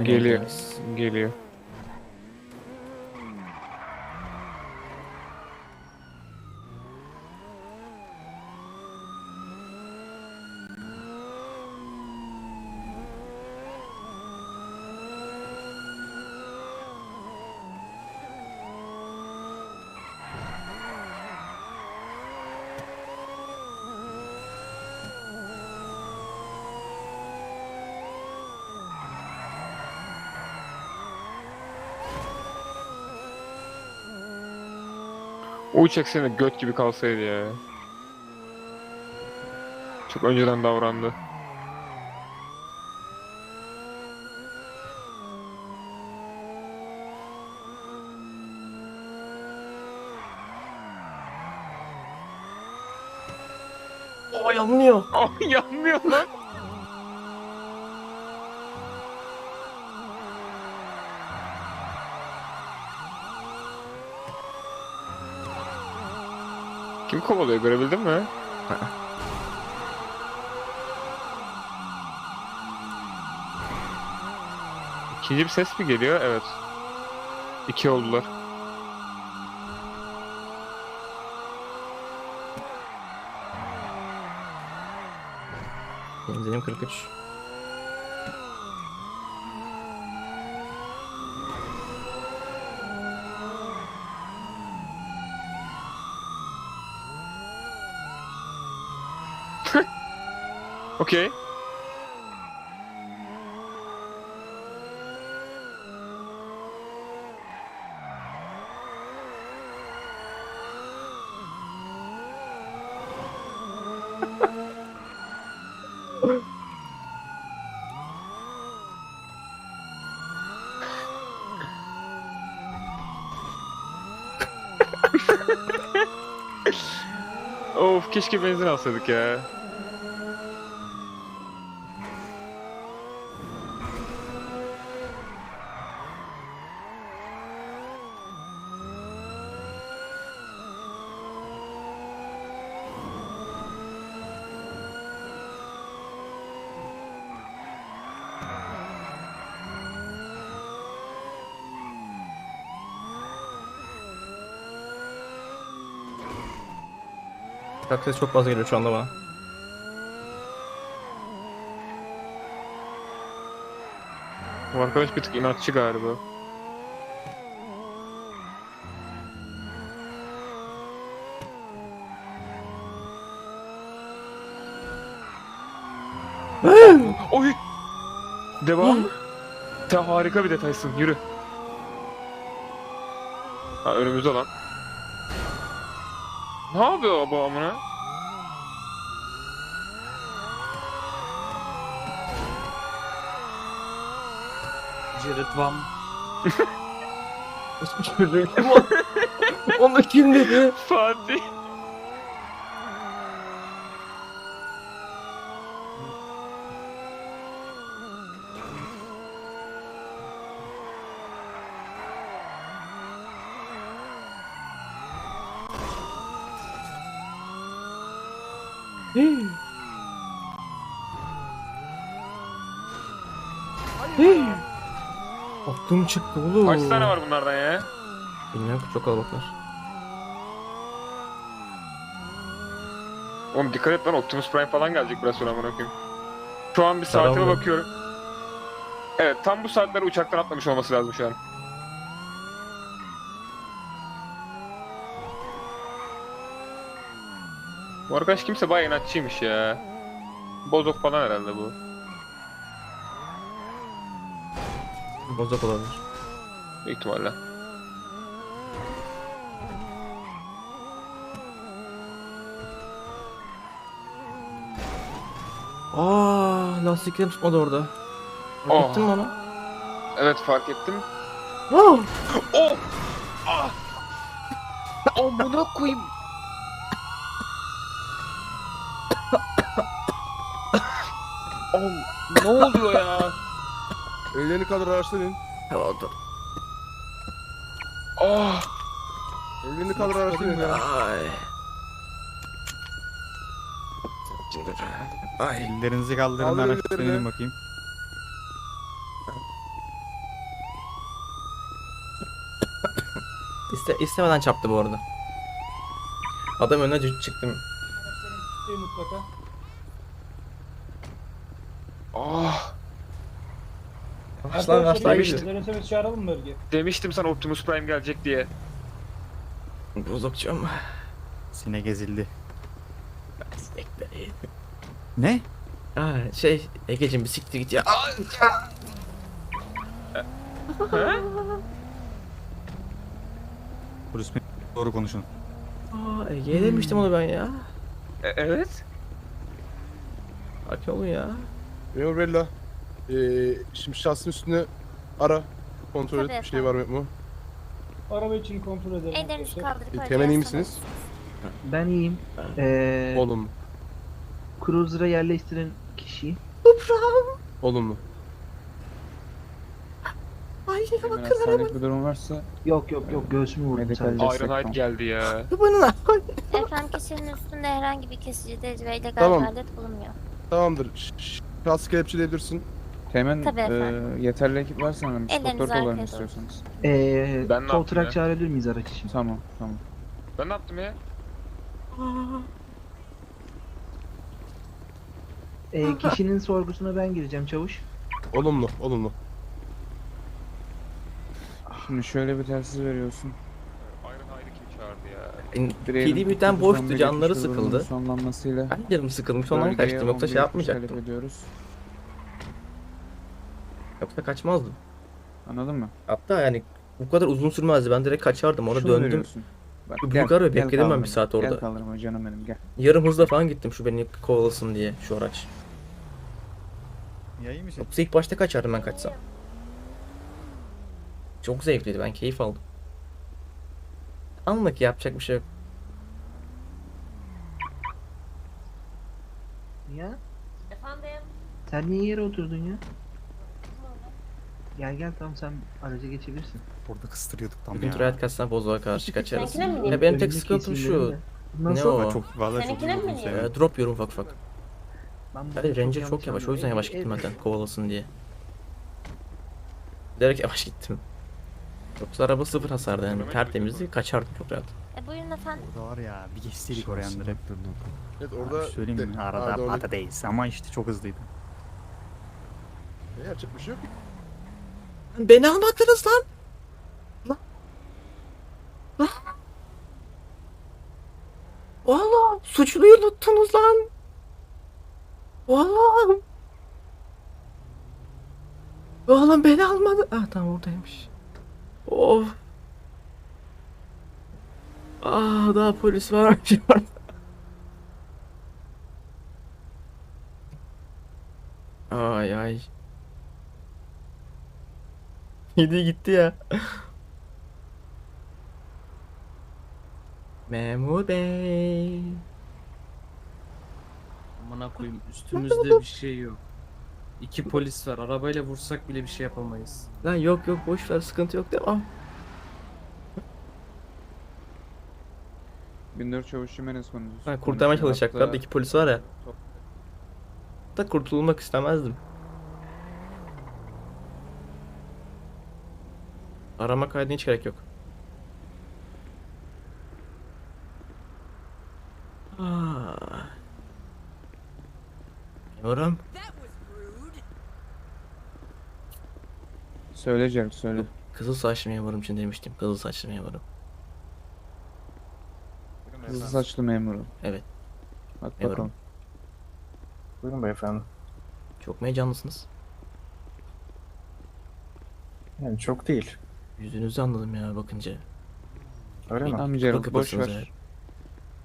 Aynen Geliyor. Geliyor. O uçak senin de göt gibi kalsaydı ya. Çok önceden davrandı. O yanmıyor. Oh yanmıyor lan. Kim kovalıyor görebildin mi? İkinci bir ses mi geliyor? Evet. İki oldular. Benzinim 43. Ok. o que będzie do que é. Uçak sesi çok fazla geliyor şu anda bana. Bu arkadaş bir tık inatçı galiba. Oy! Devam. Sen harika bir detaysın. Yürü. Ha önümüzde lan. Ne yapıyor bu amına? Jared Van. O? Onu kim dedi? Fatih. Aklım çıktı oğlum. Kaç tane var bunlardan ya? Bilmiyorum çok kalabalıklar. Oğlum dikkat et lan Optimus Prime falan gelecek biraz sonra amına koyayım. Şu an bir saatime Selam. bakıyorum. Evet tam bu saatlere uçaktan atlamış olması lazım şu an. Bu arkadaş kimse bayağı inatçıymış ya. Bozok falan herhalde bu. Bozuk olabilir. Büyük ihtimalle. Aa, lastiklerim tutmadı orada. Fark Aa. ettin mi onu? Evet fark ettim. Aa! Oh! Ah! Amına koyayım. Oğlum ne oluyor ya? Ellerini kaldır araçtan in. Oldu. Ah. Ellerini kaldır araçtan in ya. Ay. Ay. Ellerinizi kaldırın Kaldır araçtan ellerini. inin bakayım. İste, istemeden çarptı bu arada. Adam önüne c- çıktım. Ah. Başlar başlar demiştim. gidiyor. Çağıralım mı bölge? demiştim sana Optimus Prime gelecek diye. Bozukçum. Sine gezildi. Ne? Aa, şey Ege'cim bir siktir git ya. Polis mi? Doğru konuşun. Aa, Ege'ye demiştim onu ben ya. E, evet. Sakin olun ya. Memur Bella. Ee, şimdi şahsın üstüne ara. Kontrol Tabii et bir şey var mı yok mu? Araba için kontrol edelim. Ellerinizi arkadaşlar. kaldırıp E, Temen iyi misiniz? Ben iyiyim. Ee, Olumlu. Cruiser'a yerleştiren kişi. Olumlu. Ay ya bakın Hastanelik bir durum varsa Yok yok yok göğsümü vurdum Medikal sadece. Ironhide var. geldi ya. bana. Efendim kişinin üstünde herhangi bir kesici deci ve illegal Tamam. alet bulunmuyor. Tamamdır. Ş- ş- Şahsı kelepçeleyebilirsin. Teğmen Tabii e, efendim. yeterli ekip var sanırım. Ellerinizi Doktor da arkaya istiyorsanız. Ee, Ben ne sol yaptım ya? trak çağırabilir miyiz araç için? Tamam tamam. Ben ne yaptım ya? Ee, kişinin sorgusuna ben gireceğim çavuş. Olumlu. Olumlu. Şimdi şöyle bir telsiz veriyorsun. Ironhide'ı kim çağırdı ya? Direğin PD birden 911 boştu canları sıkıldı. Sonlanmasıyla Ben canım sıkılmış ondan bölgeye kaçtım yoksa şey 11 yapmayacaktım. talep ediyoruz. Yoksa kaçmazdım. Anladın mı? Hatta yani bu kadar uzun sürmezdi ben direkt kaçardım orada Şunu döndüm. veriyorsun. Bak, Bu gel, Bulgar ve gel bekledim ben kaldırma, bir saat orada. Gel kaldırma canım benim gel. Yarım hızla falan gittim şu beni kovalasın diye şu araç. Yayı mı? Yoksa ilk başta kaçardım ben kaçsam. Çok zevkliydi ben keyif aldım. Anlık yapacak bir şey yok. Ya Efendim? sen niye yere oturdun ya? Gel gel tamam sen araca geçebilirsin. Orada kıstırıyorduk tam Bugün ya. Trayet kaçsan bozuğa karşı kaçarız. Seninkine mi Ya bineyim? benim tek Önündeki sıkıntım isimlerin şu. Bundan Ne sonra o? Çok vallahi çok Seninkine mi sevdim. Ee, drop yorum ufak ufak. ben Hadi Ranger çok yavaş o yüzden yavaş gittim zaten kovalasın diye. Bilerek yavaş gittim. Yoksa araba sıfır hasardı yani tertemizdi kaçardım çok rahat. E, buyurun efendim. Orada var ya bir geçtiydik oraya direkt. Evet Orada orada... söyleyeyim mi? de- Arada Arada orada- ama işte çok hızlıydı. E, Yapacak bir şey yok. Beni almadınız lan. Lan. Lan. Valla suçluyu unuttunuz lan. Valla. Oğlum beni almadı. Ah tamam oradaymış. Of. Ah daha polis orada. Ay ay. Yedi gitti ya. Memur bey. Amına koyayım üstümüzde bir şey yok. İki polis var. Arabayla vursak bile bir şey yapamayız. Lan yok yok boş ver sıkıntı yok devam. 1004 çavuş Jimenez konusu. Ha, kurtarmaya çalışacaklar da Hatta- iki polis var ya. Da kurtulmak istemezdim. Arama kaydına hiç gerek yok. Ah. Memurum. Söyle. Kızıl saçlı memurum için demiştim. Kızıl saçlı memurum. Hızlı saçlı memuru. Evet. Bak Memurum. bakalım. Buyurun beyefendi. Çok mu heyecanlısınız? Yani çok değil. Yüzünüzü anladım ya bakınca. Öyle mi? Tamam Gerald Bakıp boş baksanız ver. eğer.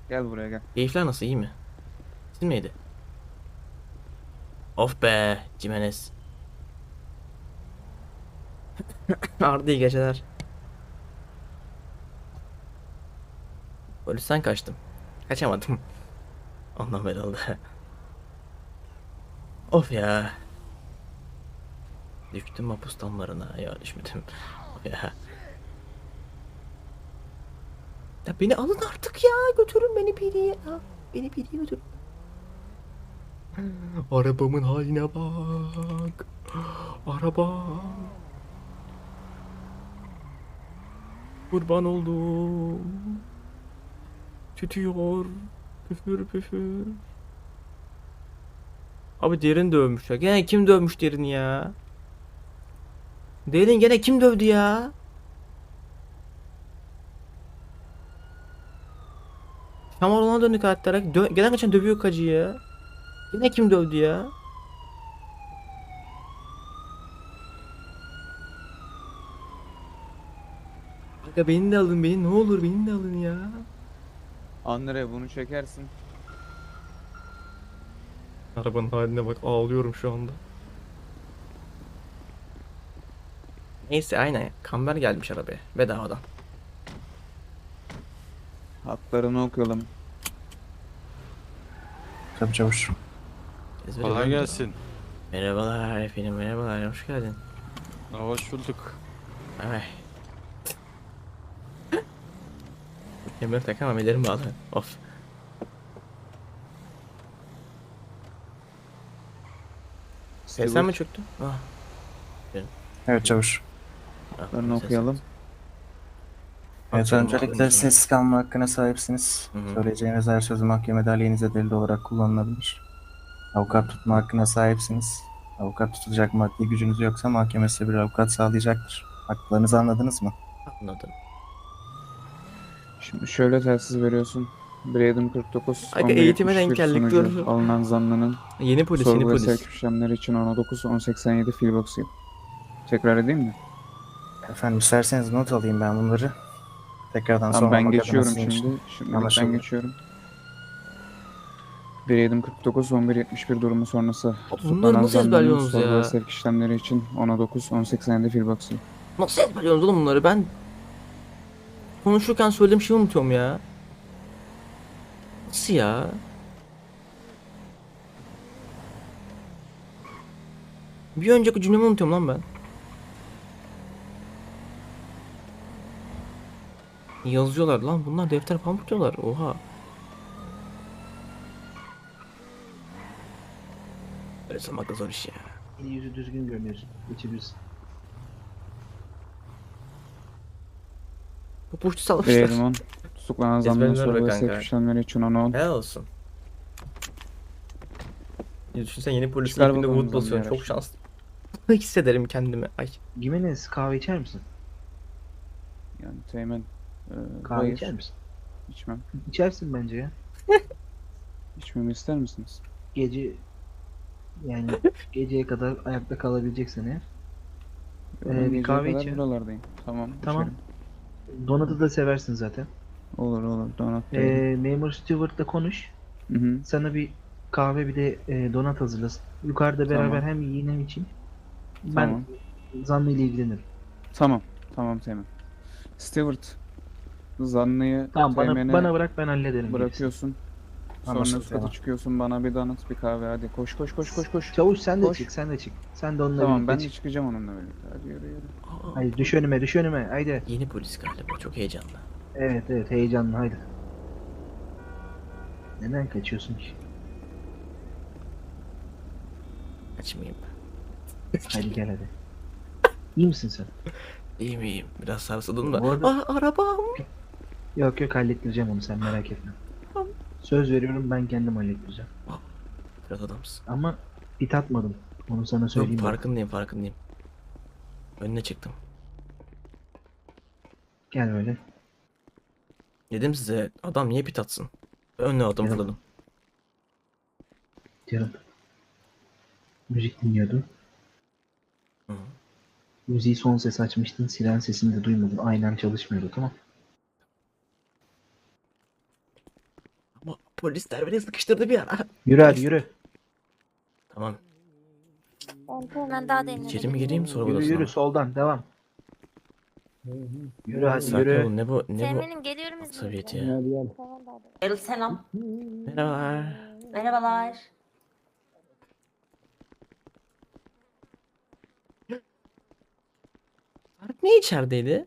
Gel buraya gel. Keyifler nasıl iyi mi? Sizin miydi? Of be Cimenez. Ardı iyi geceler. Polisten kaçtım. Kaçamadım. Ondan böyle oldu. of ya. Düştüm mapus. Ya düşmedim. Ya. Ya beni alın artık ya. Götürün beni ya. Beni PD'ye götürün. Arabamın haline bak. Araba. Kurban oldum. Tütüyor. Püfür püfür. Abi derin dövmüşler. Gene kim dövmüş derini ya? Derin gene kim dövdü ya? Şamar olan döndü karakter. Dö gelen geçen dövüyor kacı ya. Yine kim dövdü ya? Aga beni de alın beni ne olur beni de alın ya. Andre bunu çekersin. Arabanın haline bak ağlıyorum şu anda. Neyse aynen kamber gelmiş arabaya bedavadan. Hatlarını okuyalım. Tabii çavuş. Kolay gelsin. Merhabalar efendim merhabalar hoş geldin. Hoş bulduk. Ay. Kemer takamam ellerim bağlı. Of. Sen mi çöktün? Ah. Evet çavuş. Ah, Hatlarını ses- okuyalım. Evet öncelikle sessiz kalma hakkına sahipsiniz. Hı hı. Söyleyeceğiniz her söz mahkemede aleyhinize delil olarak kullanılabilir. Avukat tutma hakkına sahipsiniz. Avukat tutacak maddi gücünüz yoksa mahkeme size bir avukat sağlayacaktır. Haklarınızı anladınız mı? Anladım. Şimdi şöyle telsiz veriyorsun. Braden 49. Aga, 11 eğitime denk 71 geldik, sunucu. dur. Alınan zanlının Yeni polis yeni sorgu ve polis. sevk işlemleri için 19 1087 filbox'ıyım. Tekrar edeyim mi? Efendim isterseniz not alayım ben bunları. Tekrardan Tamam ben sormamak adına geçiyorum için. şimdi. Şimdi ben Anlaşıldı. geçiyorum. 1 49 11 71 durumu sonrası Bunları nasıl ezberliyorsunuz ya? sevk işlemleri için 19 1087 filbox'ıyım. Nasıl ezberliyorsunuz oğlum bunları ben konuşurken söylediğim şeyi unutuyorum ya. Nasıl ya? Bir önceki cümlemi unutuyorum lan ben. Yazıyorlar lan bunlar defter falan tutuyorlar oha. Öyle sanmak da zor iş ya. Yüzü düzgün görünüyorsun. Geçebilirsin. Bu puştu salmışlar. Braden 10 tutuklanan zanlının Ezberler be kanka. sevk işlemleri için 10 10 Helal olsun. Ya düşünsen yeni polisin Çıkar bakalım Wood zombi Çok şanslı. Hissederim kendimi. Ay. Gimenez kahve içer misin? Yani teğmen. Ee, Kahve hayır, içer misin? içmem. İçersin bence ya. İçmemi ister misiniz? Gece yani geceye kadar ayakta kalabileceksen eğer. Ben Ee, bir geceye kahve kadar iç ya. buralardayım. Tamam. Tamam. içerim. Donat'ı da seversin zaten. Olur olur. Donat da Ee, yerim. Memur Stewart'la konuş. Hı hı. Sana bir kahve bir de e, donat hazırlasın. Yukarıda beraber Tamam. hem yiyin hem için. Ben Tamam. zanlı ile ilgilenirim. Tamam. Tamam teğmen. Stewart. Zanlıyı Tamam bana, bana bırak ben hallederim. gerisini. bırakıyorsun. Sonra Anlaşıldı, üst tamam. çıkıyorsun bana bir donat bir kahve hadi koş koş koş koş koş. Çavuş sen de Koş. çık sen de çık. Sen de onunla Tamam birlikte ben de çık. çıkacağım onunla birlikte. Hadi yürü yürü. Aa, Haydi düş önüme düş önüme haydi. Yeni polis galiba. Çok heyecanlı. Evet evet heyecanlı haydi. Neden kaçıyorsun ki? Açmayayım. Hadi gel hadi. İyi misin sen? İyiyim iyiyim. Biraz sarsıldım da. Bu arada- Aa, arabam. Yok yok hallettireceğim onu sen merak etme. Söz veriyorum ben kendim hallettireceğim. Biraz adamsın. Ama bit atmadım. Onu sana söyleyeyim. Yok farkındayım farkındayım. Önüne çıktım. Gel böyle. Dedim size adam niye pit atsın? Önüne adım Gel. fırladım. Canım. Müzik dinliyordun. Hı. Müziği son ses açmıştın. Siren sesini de duymadın. Aynen çalışmıyordu tamam. Ama polisler beni sıkıştırdı bir ara. Yürü hadi yürü. Tamam. Ben daha denedim. İçeri mi gireyim sorgu Yürü odasına yürü mı? soldan devam. Yürü hadi Sakin yürü. olun ne bu ne bu? Teğmenim geliyorum izninizle. Sovyeti ya. Tamam, daha da. Erol selam. Merhabalar. Merhabalar. Tarık ne içerideydi?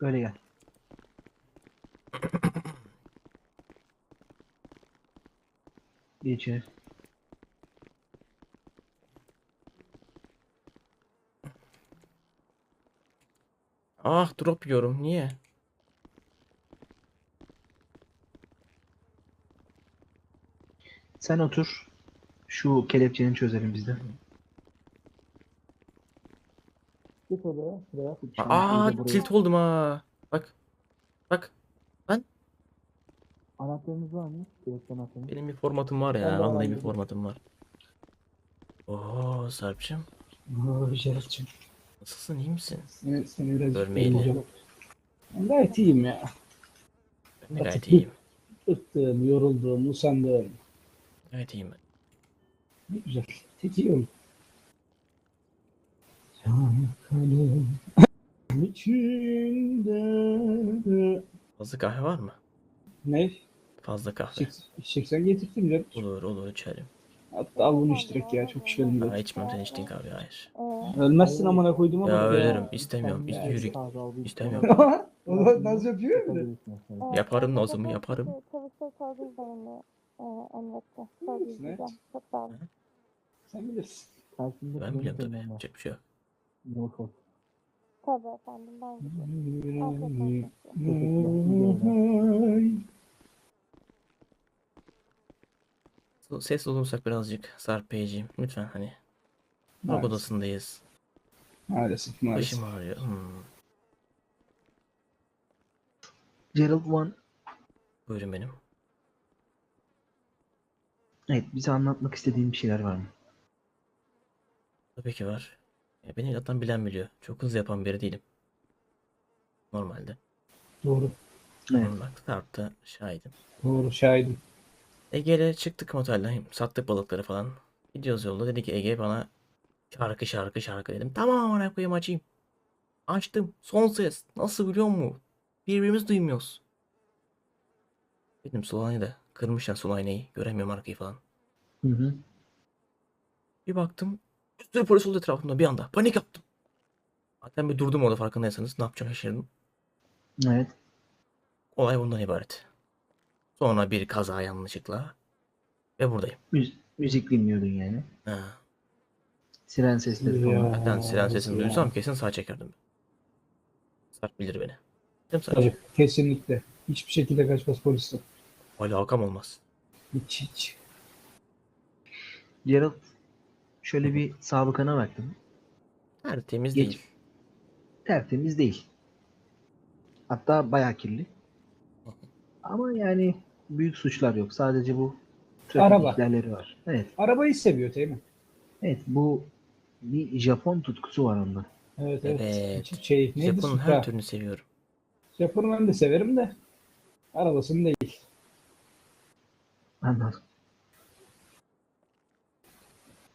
Böyle gel. İçeri. Ah drop yiyorum. Niye? Sen otur. Şu kelepçeni çözelim biz de. Git. Şuraya. Aa tilt oldum ha. Bak. Bak. Anahtarınız var mı? Kelepçe anahtarınız. Benim bir formatım var ya. Ben de Vallahi bir formatım var. Oo Sarp'cığım. Oo Şerefciğim. Nasılsın? iyi misin? Seni, seni biraz Görmeyeli. göreceğim. Ben gayet iyiyim ya. Ben de gayet iyiyim. Bıktım, yoruldum, usandım. Gayet iyiyim ben. Ne güzel. Tek iyi oldu. Çanakkale'm içinde Fazla kahve var mı? Ne? Fazla kahve. İçecek- İçeceksen getirdim canım. Olur olur içerim. Hatta al bunu iç direkt ya. Çok içmedim Aa, ben. içmem sen içtiğin kahve hayır. Ee, Ölmezsin amına koydum ama. Ya ölürüm. istemiyorum. Ya, Yürü. İstemiyorum. Ulan Nasıl yapıyor öyle? e, Yaparım Nazım'ı, yaparım. size Çavuşta sorduğum zaman e, emrette. Söyleyeceğim. Çok sağ olun. Sen bilirsin. Ben biliyorum tabii. Yapacak bir şey yok. Tabii efendim ben gidiyorum. Afiyet olsun. Ses olursak birazcık Sarp Beyciğim. Lütfen hani. Maalesef. odasındayız. Maalesef maalesef. Başım ağrıyor. Hmm. Gerald One. Buyurun benim. Evet bize anlatmak istediğin bir şeyler var mı? Tabii ki var. Ya beni zaten bilen biliyor. Çok hızlı yapan biri değilim. Normalde. Doğru. Evet. Bak Sarp'ta şahidim. Doğru şahidim. Ege'yle çıktık motelden. Sattık balıkları falan. Gidiyoruz yolda. Dedi ki Ege bana şarkı şarkı şarkı dedim. Tamam amına koyayım açayım. Açtım. Son ses. Nasıl biliyor musun? Birbirimizi duymuyoruz. Dedim sol aynayı da. Kırmışlar sol aynayı. Göremiyorum arkayı falan. Hı hı. Bir baktım. Bir sürü polis oldu etrafımda bir anda. Panik yaptım. Zaten bir durdum orada farkındaysanız. Ne yapacağım şaşırdım. Evet. Olay bundan ibaret. Sonra bir kaza yanlışlıkla. Ve buradayım. Müz- müzik dinliyordun yani. Ha. Siren sesleri falan. Zaten siren sesini duysam kesin sağ çekerdim. Sarp bilir beni. Değil mi Sarp? Tabii kesinlikle. Hiçbir şekilde kaçmaz polisten. Alakam olmaz. Hiç hiç. Gerald şöyle bir sabıkana baktım. Tertemiz Geç. değil. Tertemiz değil. Hatta bayağı kirli. Ama yani büyük suçlar yok. Sadece bu trafik Araba. ihlalleri var. Evet. Arabayı seviyor Teğmen. Evet bu bir Japon tutkusu var onda. Evet evet. Evet. Şey, neydi Japon'un Supra? her türünü seviyorum. Japon'u ben de severim de. Arabasını değil. Anladım.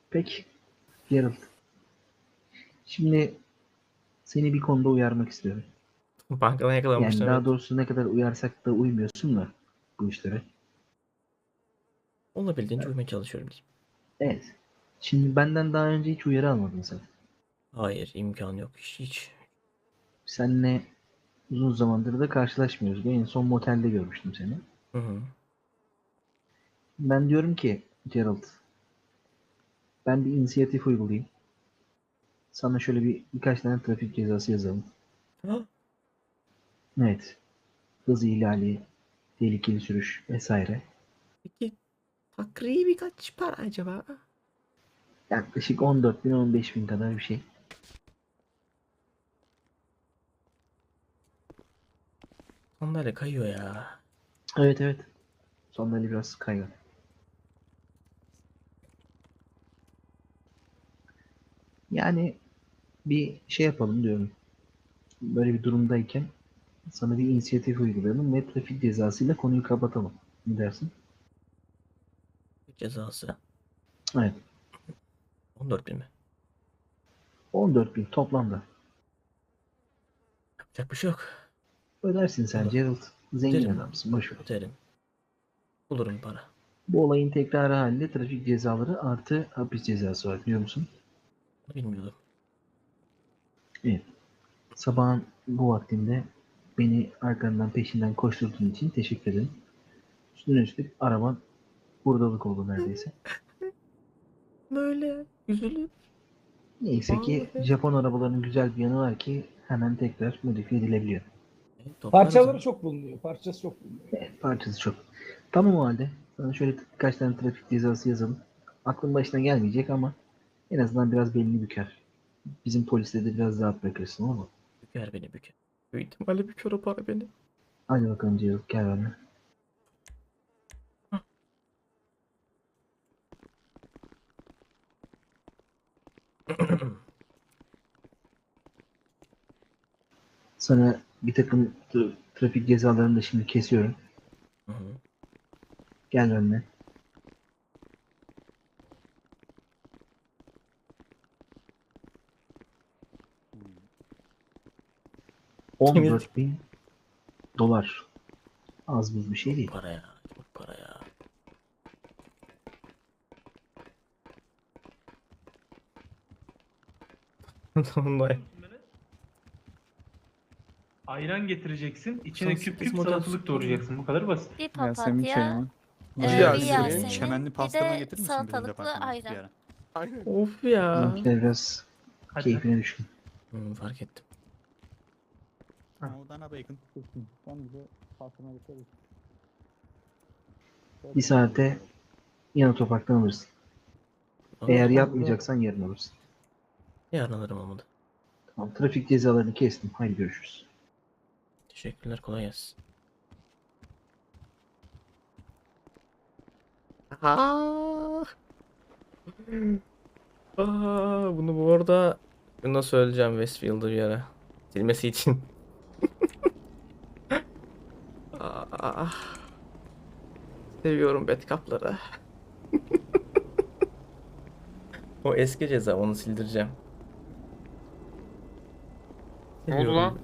Peki. Gerald. Şimdi seni bir konuda uyarmak istiyorum. Bankadan Yani daha doğrusu ne kadar uyarsak da uymuyorsun da bu işlere. Olabildiğince uymaya çalışıyorum diyeyim. Evet. Şimdi benden daha önce hiç uyarı almadın sen. Hayır imkan yok. Hiç, hiç. Seninle uzun zamandır da karşılaşmıyoruz. Ben en son motelde görmüştüm seni. Hı hı. Ben diyorum ki Gerald ben bir inisiyatif uygulayayım. Sana şöyle bir birkaç tane trafik cezası yazalım. Ha? Evet. Hız ihlali, tehlikeli sürüş vesaire. Peki takribi kaç para acaba? Yaklaşık 14 bin 15 bin kadar bir şey. Sandalye kayıyor ya. Evet evet. Sandalye biraz kaygan. Yani bir şey yapalım diyorum. Böyle bir durumdayken sana bir inisiyatif uygulayalım ve trafik cezasıyla konuyu kapatalım. Ne dersin? Cezası. Evet. 14 bin mi? 14 bin toplamda. Yapacak bir şey yok. Ödersin sen Olur. Gerald. Zengin Öderim. adamsın. Boş ver. Öderim. Bulurum para. Bu olayın tekrarı halinde trafik cezaları artı hapis cezası var biliyor musun? Bilmiyordum. Evet. Sabahın bu vaktinde beni arkandan peşinden koşturduğun için teşekkür ederim. Üstüne üstlük araban buradalık oldu neredeyse. Böyle üzülür. Neyse ki. Japon arabalarının güzel bir yanı var ki hemen tekrar modifiye edilebiliyor. E, toplarız Parçaları çok bulunuyor. Parçası çok bulunuyor. Evet, parçası çok. Tamam o halde. Sana şöyle birkaç tane trafik cezası yazalım. Aklın başına gelmeyecek ama en azından biraz belini büker. Bizim polisleri de biraz rahat bırakırsın ama. Büker beni büker. Büyük ihtimalle bir kör para beni. Hadi bakalım diyor gel bana. Sana bir takım tra- trafik cezalarını da şimdi kesiyorum. Hı hı. Gel önüne. 14 bin dolar. Az buz bir şey değil. Para ya. Çok para ya. Tamam. Ayran getireceksin. içine Sosis küp küp salatalık doğrayacaksın. Bu kadar basit. Bir papatya, mı? e, bir Yasemin, Yasemin, şemenli bir de getirir misin bizim salatalıklı ayran. Aynen. Of ya. Biraz Hadi. keyfine düşkün. Hı, hmm, fark ettim. Dana bacon. Bir saate yan otoparktan alırsın. Eğer yatmayacaksan yarın alırsın. Yarın alırım olmadı. Tamam, trafik cezalarını kestim. Haydi görüşürüz. Teşekkürler kolay gelsin. Aa! Aa, bunu bu arada bunu söyleyeceğim Westfield'ı bir ara. Silmesi için. Aa, seviyorum Batcup'ları. o eski ceza onu sildireceğim. Ne oldu Seviyorum. lan?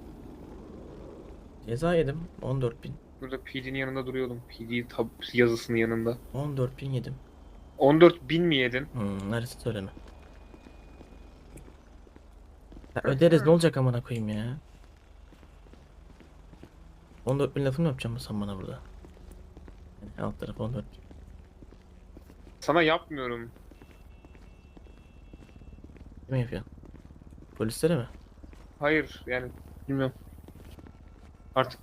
Ceza yedim 14.000. Burada PD'nin yanında duruyordum. PD tab yazısının yanında. 14.000 yedim. 14 bin mi yedin? Hmm, neresi söyleme. Ya öderiz ne olacak amına koyayım ya. 14 bin lafını mı yapacağım sen bana burada? Yani alt tarafı 14 bin. Sana yapmıyorum. Kime yapıyorsun? Polislere mi? Hayır yani bilmiyorum. Artık